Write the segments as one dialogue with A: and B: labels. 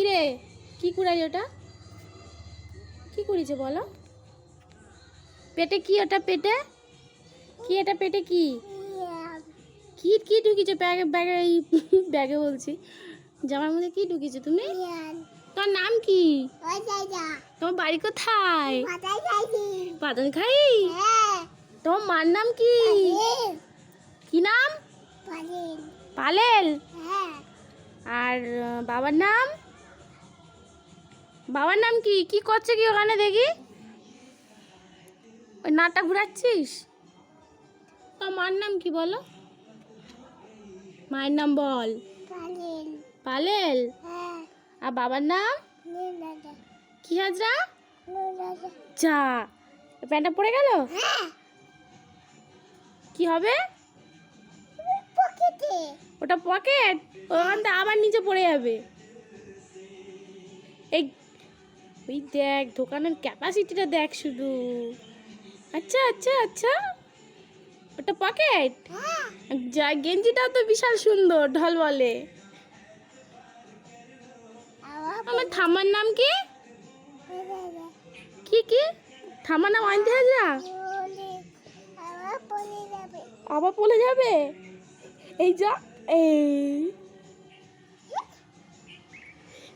A: কিরে? কি কুড়াই ওটা? কি করেছে বলো? পেটে কি ওটা পেটে? কি এটা পেটে কি? কি কি ঢুকিয়েছো ব্যাগে ব্যাগে এই ব্যাগে বলছি। জামার মধ্যে কি ঢুকিয়েছো তুমি? তোর নাম কি? তোমার বাড়ি কোথায়? পাতন খাই? তোমার মার নাম কি? কি নাম? পালেল। আর বাবার নাম? বাবার নাম কি? কি করছে কি ওখানে দেখি? ওই নাটটা ঘুরাচ্ছিস? তোর মার নাম কি বলো? মায়ের নাম বল। পালেল আর বাবার নাম? কি হাজরা? যা। প্যান্টটা পড়ে গেল? কি হবে? ওটা পকেট? ওখান থেকে আবার নিচে পড়ে যাবে। এই ওই দেখ, দোকানের ক্যাপাসিটিটা দেখ শুধু। আচ্ছা আচ্ছা আচ্ছা। ওটা পকেট যা, গেঞ্জিটাও তো বিশাল সুন্দর, ঢল বলে। আমার থামার নাম কি? কি কি? থামার নাম আনতে হাজরা? আবার পড়ে যাবে। এই যা, এই।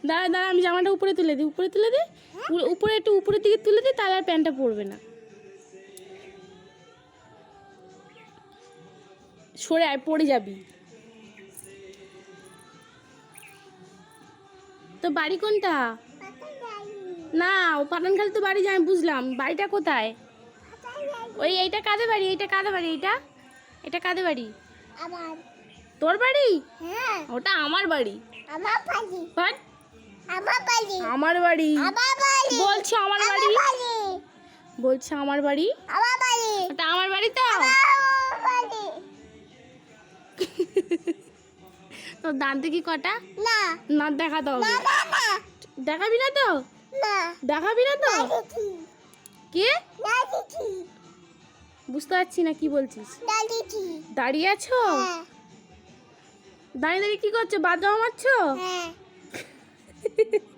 A: দাঁড়া দাঁড়া, আমি জামাটা উপরে তুলে দিই, উপরে তুলে দিই। উপরে একটু উপরের দিকে তুলে দিই তাহলে আর প্যান্টটা পড়বে না। সরে আয় পড়ে যাবি। তো বাড়ি কোনটা? না ও পাঠানখালি তো বাড়ি যাই বুঝলাম। বাড়িটা কোথায়? ওই এইটা কাদের বাড়ি? এইটা কাদের বাড়ি এইটা? এটা কাদের বাড়ি?
B: আমার।
A: তোর বাড়ি?
B: হ্যাঁ।
A: ওটা আমার বাড়ি।
B: আমার বাড়ি। আমার বাড়ি।
A: আমার বাড়ি।
B: আমার বাড়ি
A: বলছি আমার বাড়ি? বলছি আমার বাড়ি?
B: আমার বাড়ি।
A: ওটা আমার বাড়ি তো? তোর দাঁতে কি কটা?
B: না।
A: না দেখাতে হবে
B: না না না।
A: দেখাবি না তো?
B: না।
A: দেখাবি না তো? কি? বুঝতে পারছি না কি বলছিস? দাঁড়িয়ে আছো?
B: হ্যাঁ।
A: দাঁড়িয়ে দাঁড়িয়ে কি করছ? বাদ মারছো?
B: হ্যাঁ।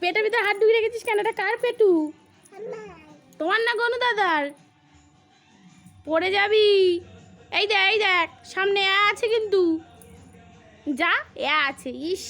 A: পেটের ভিতরে হাত ঢুকে রেখেছিস কেন? এটা কার পেটু? তোমার না গনু দাদার? পড়ে যাবি। এই দেখ এই দেখ, সামনে আছে কিন্তু। যা, এ আছে, ইস।